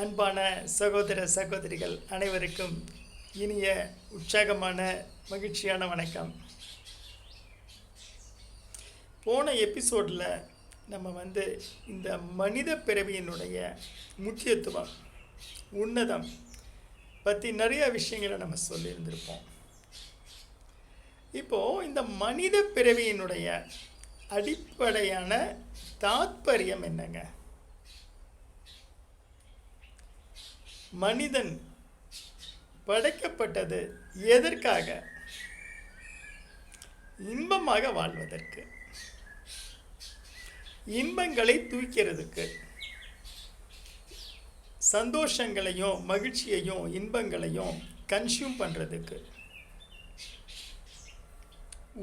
அன்பான சகோதர சகோதரிகள் அனைவருக்கும் இனிய உற்சாகமான மகிழ்ச்சியான வணக்கம். போன எபிசோடில் நம்ம வந்து இந்த மனித பிறவியினுடைய முக்கியத்துவம் உன்னதம் பற்றி நிறைய விஷயங்களை நம்ம சொல்லியிருந்திருப்போம். இப்போது இந்த மனித பிறவியினுடைய அடிப்படையான தாத்பரியம் என்னங்க? மனிதன் படைக்கப்பட்டது எதற்காக? இன்பமாக வாழ்வதற்கு. இன்பங்களை தூக்கிறதுக்கு சந்தோஷங்களையும் மகிழ்ச்சியையும் இன்பங்களையும் கன்சியூம் பண்ணுறதுக்கு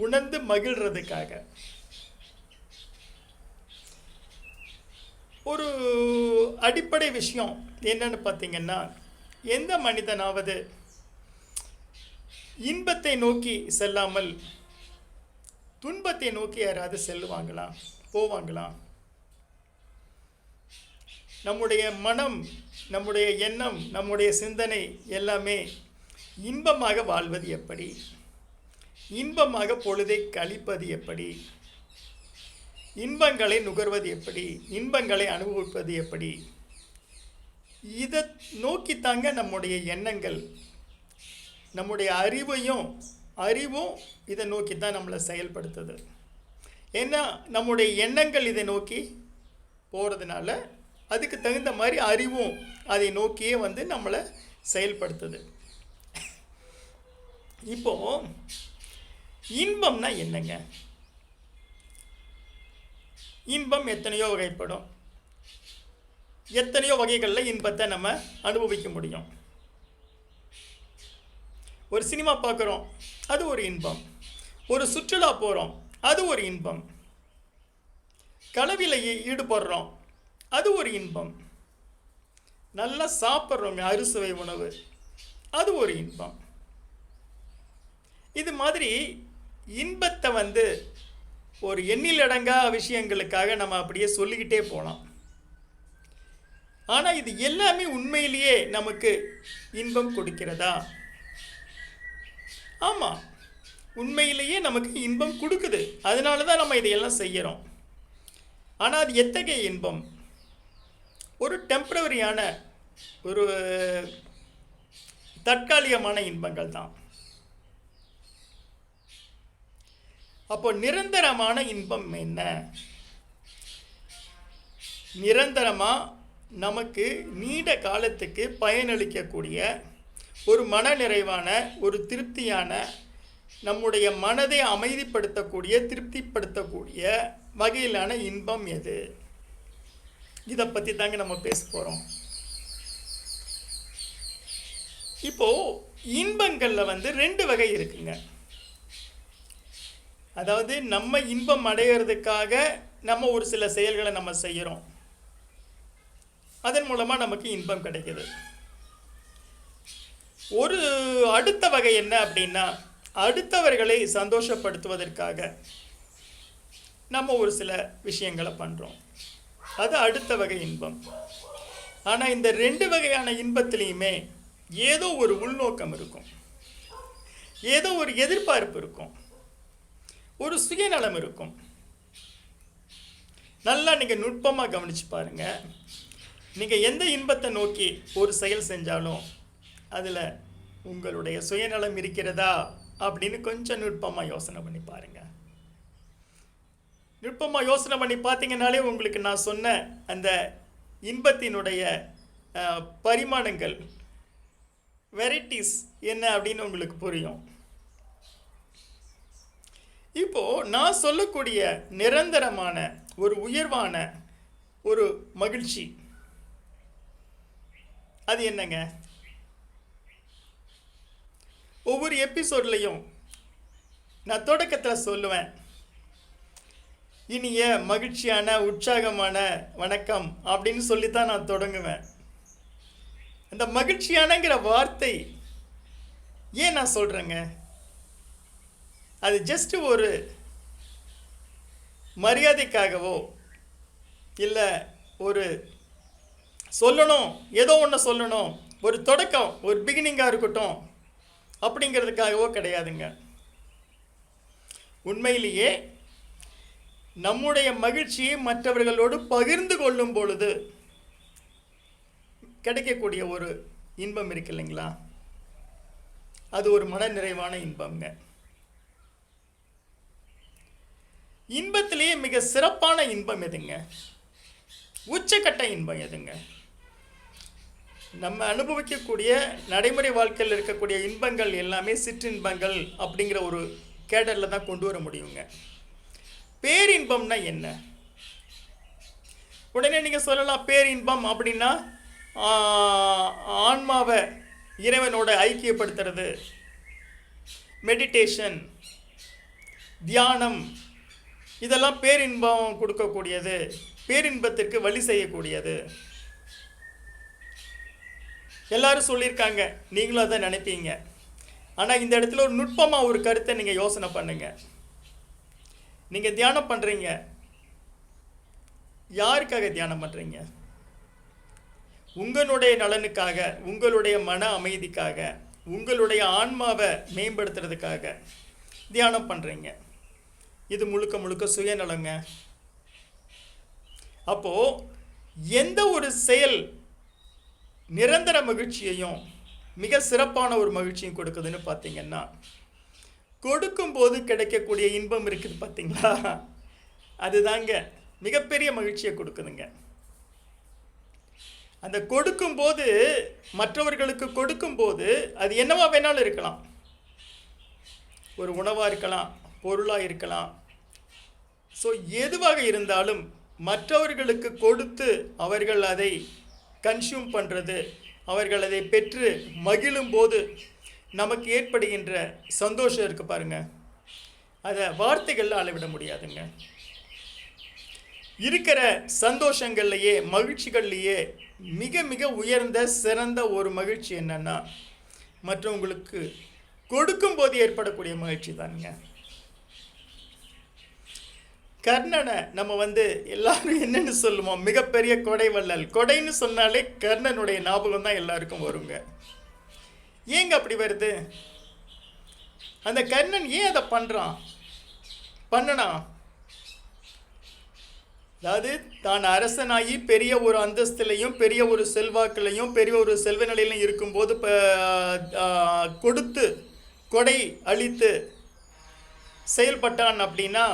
உணர்ந்து மகிழ்கிறதுக்காக ஒரு அடிப்படை விஷயம் என்னன்னு பார்த்தீங்கன்னா எந்த மனிதனாவது இன்பத்தை நோக்கி செல்லாமல் துன்பத்தை நோக்கி யாராவது செல்லுவாங்களா? போவாங்களா? நம்முடைய மனம் நம்முடைய எண்ணம் நம்முடைய சிந்தனை எல்லாமே இன்பமாக வாழ்வது எப்படி? இன்பமாக பொழுதை கழிப்பது எப்படி? இன்பங்களை நுகர்வது எப்படி? இன்பங்களை அனுபவிப்பது எப்படி? இதை நோக்கித்தாங்க நம்முடைய எண்ணங்கள். நம்முடைய அறிவையும் அறிவும் இதை நோக்கி தான் நம்மளை செயல்படுத்துது. ஏன்னா நம்முடைய எண்ணங்கள் இதை நோக்கி போகிறதுனால அதுக்கு தகுந்த மாதிரி அறிவும் அதை நோக்கியே வந்து நம்மளை செயல்படுத்துது. இப்போது இன்பம்னா என்னங்க? இன்பம் எத்தனையோ வகைப்படும். எத்தனையோ வகைகளில் இன்பத்தை நம்ம அனுபவிக்க முடியும். ஒரு சினிமா பார்க்குறோம் அது ஒரு இன்பம். ஒரு சுற்றுலா போகிறோம் அது ஒரு இன்பம். களவில் ஈடுபடுறோம் அது ஒரு இன்பம். நல்லா சாப்பிட்றோங்க அறுசுவை உணவு அது ஒரு இன்பம். இது மாதிரி இன்பத்தை வந்து ஒரு எண்ணிலடங்கா விஷயங்களுக்காக நம்ம அப்படியே சொல்லிக்கிட்டே போகலாம் ஆனால் இது எல்லாமே உண்மையிலேயே நமக்கு இன்பம் கொடுக்கிறதா? ஆமாம் உண்மையிலேயே நமக்கு இன்பம் கொடுக்குது. அதனால தான் நம்ம இதையெல்லாம் செய்கிறோம் ஆனால் அது எத்தகைய இன்பம்? ஒரு டெம்பரவரியான ஒரு தற்காலிகமான இன்பங்கள் தான் அப்போ நிரந்தரமான இன்பம் என்ன? நிரந்தரமாக நமக்கு நீண்ட காலத்துக்கு பயனளிக்கக்கூடிய ஒரு மன நிறைவான ஒரு திருப்தியான நம்முடைய மனதை அமைதிப்படுத்தக்கூடிய திருப்திப்படுத்தக்கூடிய வகையிலான இன்பம் எது? இதை பற்றி தாங்க நம்ம பேச போகிறோம் இப்போது இன்பங்களில் வந்து ரெண்டு வகை இருக்குங்க. அதாவது நம்ம இன்பம் அடையிறதுக்காக நம்ம ஒரு சில செயல்களை நம்ம செய்கிறோம் அதன் மூலமாக நமக்கு இன்பம் கிடைக்கிது. ஒரு அடுத்த வகை என்ன அப்படின்னா அடுத்தவர்களை சந்தோஷப்படுத்துவதற்காக நம்ம ஒரு சில விஷயங்களை பண்ணுறோம் அது அடுத்த வகை இன்பம். ஆனால் இந்த ரெண்டு வகையான இன்பத்திலையுமே ஏதோ ஒரு உள்நோக்கம் இருக்கும். ஏதோ ஒரு எதிர்பார்ப்பு இருக்கும். ஒரு சுயநலம் இருக்கும். நல்லா நீங்கள் நுட்பமாக கவனித்து பாருங்கள் நீங்கள் எந்த இன்பத்தை நோக்கி ஒரு செயல் செஞ்சாலும் அதில் உங்களுடைய சுயநலம் இருக்கிறதா அப்படின்னு கொஞ்சம் நுட்பமாக யோசனை பண்ணி பாருங்கள் நுட்பமாக யோசனை பண்ணி பார்த்தீங்கனாலே உங்களுக்கு நான் சொன்ன அந்த இன்பத்தினுடைய பரிமாணங்கள் வெரைட்டிஸ் என்ன அப்படின்னு உங்களுக்கு புரியும். இப்போ நான் சொல்லக்கூடிய நிரந்தரமான ஒரு உயர்வான ஒரு மகிழ்ச்சி. அது என்னங்க? ஒவ்வொரு எபிசோட்லையும் நான் தொடக்கத்தில் சொல்லுவேன். இனிய மகிழ்ச்சியான உற்சாகமான வணக்கம் அப்படின்னு சொல்லித்தான் நான் தொடங்குவேன். அந்த மகிழ்ச்சியானங்கிற வார்த்தை ஏன் நான் சொல்கிறேங்க அது ஜஸ்ட்டு ஒரு மரியாதைக்காகவோ இல்லை ஒரு சொல்லணும் ஏதோ ஒன்று சொல்லணும் ஒரு தொடக்கம் ஒரு பிகினிங்காக இருக்கட்டும் அப்படிங்கிறதுக்காகவோ கிடையாதுங்க. உண்மையிலேயே நம்முடைய மகிழ்ச்சியை மற்றவர்களோடு பகிர்ந்து கொள்ளும் பொழுது கிடைக்கக்கூடிய ஒரு இன்பம் இருக்கு இல்லைங்களா? அது ஒரு மன நிறைவான இன்பம்ங்க. இன்பத்திலேயே மிக சிறப்பான இன்பம் எதுங்க? உச்சக்கட்ட இன்பம் எதுங்க? நம்ம அனுபவிக்கக்கூடிய நடைமுறை வாழ்க்கையில் இருக்கக்கூடிய இன்பங்கள் எல்லாமே சிற்றின்பங்கள் அப்படிங்கிற ஒரு கேடரில் தான் கொண்டு வர முடியுங்க. பேரின்பம்னா என்ன? உடனே நீங்கள் சொல்லலாம் பேரின்பம் அப்படின்னா ஆன்மாவை இறைவனோட ஐக்கியப்படுத்துறது. மெடிடேஷன் தியானம் இதெல்லாம் பேரின்பம் கொடுக்கக்கூடியது. பேரின்பத்திற்கு வழி செய்யக்கூடியது. எல்லாரும் சொல்லியிருக்காங்க. நீங்களும் அதை நினைப்பீங்க. ஆனால் இந்த இடத்துல ஒரு நுட்பமாக ஒரு கருத்தை நீங்கள் யோசனை பண்ணுங்க. நீங்கள் தியானம் பண்ணுறீங்க யாருக்காக தியானம் பண்ணுறீங்க உங்களுடைய நலனுக்காக உங்களுடைய மன அமைதிக்காக உங்களுடைய ஆன்மாவை மேம்படுத்துறதுக்காக தியானம் பண்ணுறீங்க இது முழுக்க முழுக்க சுயநலங்க. அப்போது எந்த ஒரு செயல் நிரந்தர மகிழ்ச்சியையும் மிக சிறப்பான ஒரு மகிழ்ச்சியும் கொடுக்குதுன்னு பார்த்தீங்கன்னா கொடுக்கும்போது கிடைக்கக்கூடிய இன்பம் இருக்குது பார்த்தீங்களா? அதுதாங்க மிகப்பெரிய மகிழ்ச்சியை கொடுக்குதுங்க. அந்த கொடுக்கும்போது மற்றவர்களுக்கு கொடுக்கும்போது அது என்னவா வேணாலும் இருக்கலாம். ஒரு உணவாக இருக்கலாம் பொருளாக இருக்கலாம். ஸோ எதுவாக இருந்தாலும் மற்றவர்களுக்கு கொடுத்து அவர்கள் அதை கன்சியூம் பண்ணுறது அவர்கள் அதை பெற்று மகிழும் போது நமக்கு ஏற்படுகின்ற சந்தோஷம் இருக்கு பாருங்க. அதை வார்த்தைகளில் அளவிட முடியாதுங்க. இருக்கிற சந்தோஷங்கள்லையே மகிழ்ச்சிகள்லையே மிக மிக உயர்ந்த சிறந்த ஒரு மகிழ்ச்சி என்னென்னா மற்றவங்களுக்கு கொடுக்கும்போது ஏற்படக்கூடிய மகிழ்ச்சி தானுங்க. கர்ணனை நம்ம வந்து எல்லாரும் என்னென்னு சொல்லுவோம்? மிகப்பெரிய கொடை வள்ளல். கொடைன்னு சொன்னாலே கர்ணனுடைய ஞாபகம் தான் எல்லாருக்கும் வருங்க. ஏங்க அப்படி வருது? அந்த கர்ணன் ஏன் அதை பண்ணுறான் பண்ணனா? அதாவது தான் அரசனாகி பெரிய ஒரு அந்தஸ்திலையும் பெரிய ஒரு செல்வாக்கிலையும் பெரிய ஒரு செல்வ நிலையிலும் இருக்கும்போது இப்போ கொடுத்து கொடை அழித்து செயல்பட்டான் அப்படின்னா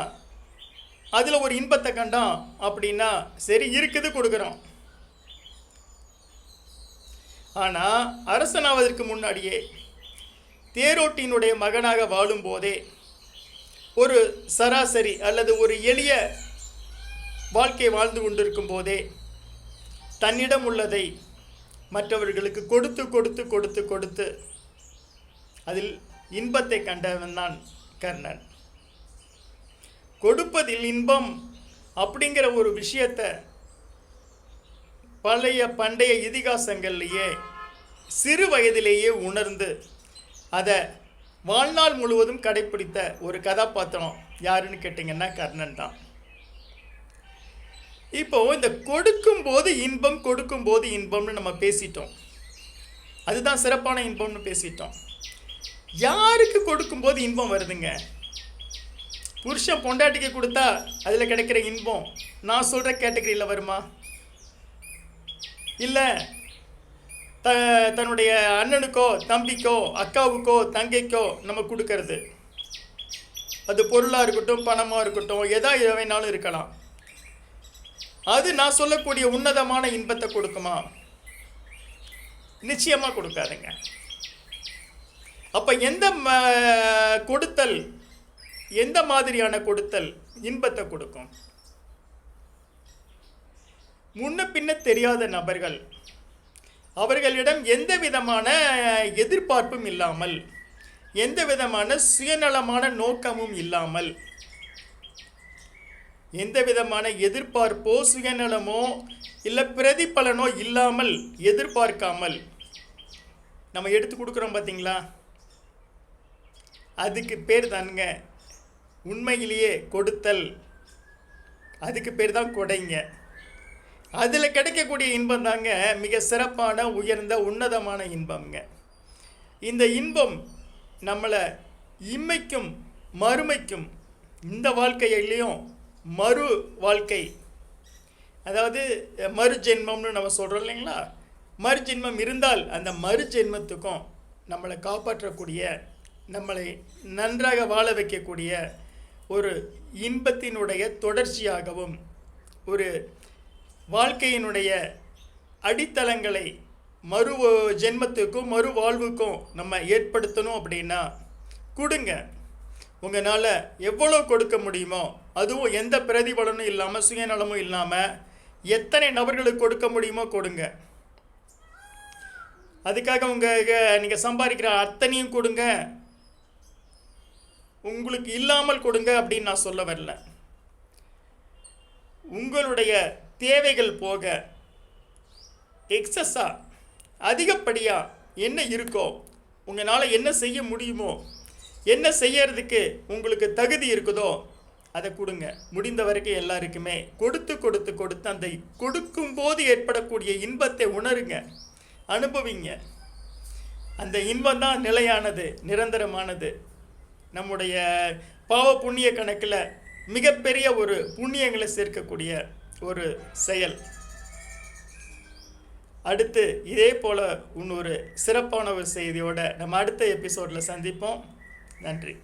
அதில் ஒரு இன்பத்தை கண்டோம் அப்படின்னா சரி இருக்குது கொடுக்குறோம். ஆனால் அரசனாவதற்கு முன்னாடியே தேரோட்டியினுடைய மகனாக வாழும்போதே ஒரு சராசரி அல்லது ஒரு எளிய வாழ்க்கை வாழ்ந்து கொண்டிருக்கும் போதே தன்னிடம் உள்ளதை மற்றவர்களுக்கு கொடுத்து கொடுத்து கொடுத்து கொடுத்து அதில் இன்பத்தை கண்டவன் தான் கர்ணன். கொடுப்பதில் இன்பம் அப்படிங்கிற ஒரு விஷயத்தை பழைய பண்டைய இதிகாசங்கள்லேயே சிறு வயதிலேயே உணர்ந்து அதை வாழ்நாள் முழுவதும் கடைப்பிடித்த ஒரு கதாபாத்திரம் யாருன்னு கேட்டிங்கன்னா கர்ணன் தான். இப்போ இந்த கொடுக்கும்போது இன்பம் கொடுக்கும்போது இன்பம்னு நம்ம பேசிட்டோம். அதுதான் சிறப்பான இன்பம்னு பேசிட்டோம். யாருக்கு கொடுக்கும்போது இன்பம் வருதுங்க? புருஷன் பொண்டாட்டிக்கு கொடுத்தா அதில் கிடைக்கிற இன்பம் நான் சொல்கிற கேட்டகரியில் வருமா? இல்லை த தன்னுடைய அண்ணனுக்கோ தம்பிக்கோ அக்காவுக்கோ தங்கைக்கோ நம்ம கொடுக்கறது. அது பொருளாக இருக்கட்டும் பணமாக இருக்கட்டும் எதா வேணாலும் இருக்கலாம். அது நான் சொல்லக்கூடிய உன்னதமான இன்பத்தை கொடுக்குமா? நிச்சயமாக கொடுக்காதுங்க. அப்போ எந்த கொடுத்தல் எந்த மாதிரியான கொடுத்தல் இன்பத்தை கொடுக்கும்? முன்ன பின்ன தெரியாத நபர்கள் அவர்களிடம் எந்த விதமான எதிர்பார்ப்பும் இல்லாமல் எந்த விதமான சுயநலமான நோக்கமும் இல்லாமல் எந்த விதமான எதிர்பார்ப்போ சுயநலமோ இல்லை பிரதிபலனோ இல்லாமல் எதிர்பார்க்காமல் நம்ம எடுத்து கொடுக்குறோம் பார்த்தீங்களா அதுக்கு பேர் தானுங்க உண்மையிலேயே கொடுத்தல். அதுக்கு பேர் தான் கொடைங்க. அதில் கிடைக்கக்கூடிய இன்பம் தாங்க மிக சிறப்பான உயர்ந்த உன்னதமான இன்பம்ங்க. இந்த இன்பம் நம்மளை இம்மைக்கும் மறுமைக்கும் இந்த வாழ்க்கையிலையும் மறு வாழ்க்கை. அதாவது மறு ஜென்மம்னு நம்ம சொல்கிறோம் இல்லைங்களா? மறு ஜென்மம் இருந்தால் அந்த மறு ஜென்மத்துக்கும் நம்மளை காப்பாற்றக்கூடிய நம்மளை நன்றாக வாழ வைக்கக்கூடிய ஒரு இன்பத்தினுடைய தொடர்ச்சியாகவும் ஒரு வாழ்க்கையினுடைய அடித்தளங்களை மறு ஜென்மத்துக்கும் மறு வாழ்வுக்கும் நம்ம ஏற்படுத்தணும் அப்படின்னா கொடுங்க. உங்களால் எவ்வளோ கொடுக்க முடியுமோ அதுவும் எந்த பிரதிபலனும் இல்லாமல் சுயநலமும் இல்லாமல் எத்தனை நபர்களுக்கு கொடுக்க முடியுமோ கொடுங்க. அதுக்காக உங்கள் நீங்கள் சம்பாதிக்கிற அத்தனையும் கொடுங்க. உங்களுக்கு இல்லாமல் கொடுங்க அப்படின்னு நான் சொல்ல வரல. உங்களுடைய தேவைகள் போக எக்ஸஸாக அதிகப்படியாக என்ன இருக்கோ உங்களால் என்ன செய்ய முடியுமோ என்ன செய்யறதுக்கு உங்களுக்கு தகுதி இருக்குதோ அதை கொடுங்க. முடிந்த வரைக்கும் எல்லாருக்குமே கொடுத்து கொடுத்து கொடுத்து அந்த கொடுக்கும்போது ஏற்படக்கூடிய இன்பத்தை உணருங்க. அனுபவிங்க. அந்த இன்பம் தான் நிலையானது நிரந்தரமானது. நம்முடைய பாவ புண்ணிய கணக்கில் மிகப்பெரிய ஒரு புண்ணியங்களை சேர்க்கக்கூடிய ஒரு செயல். அடுத்து இதே போல் இன்னொரு சிறப்பான ஒரு செய்தியோட நம்ம அடுத்த எபிசோடில் சந்திப்போம். நன்றி.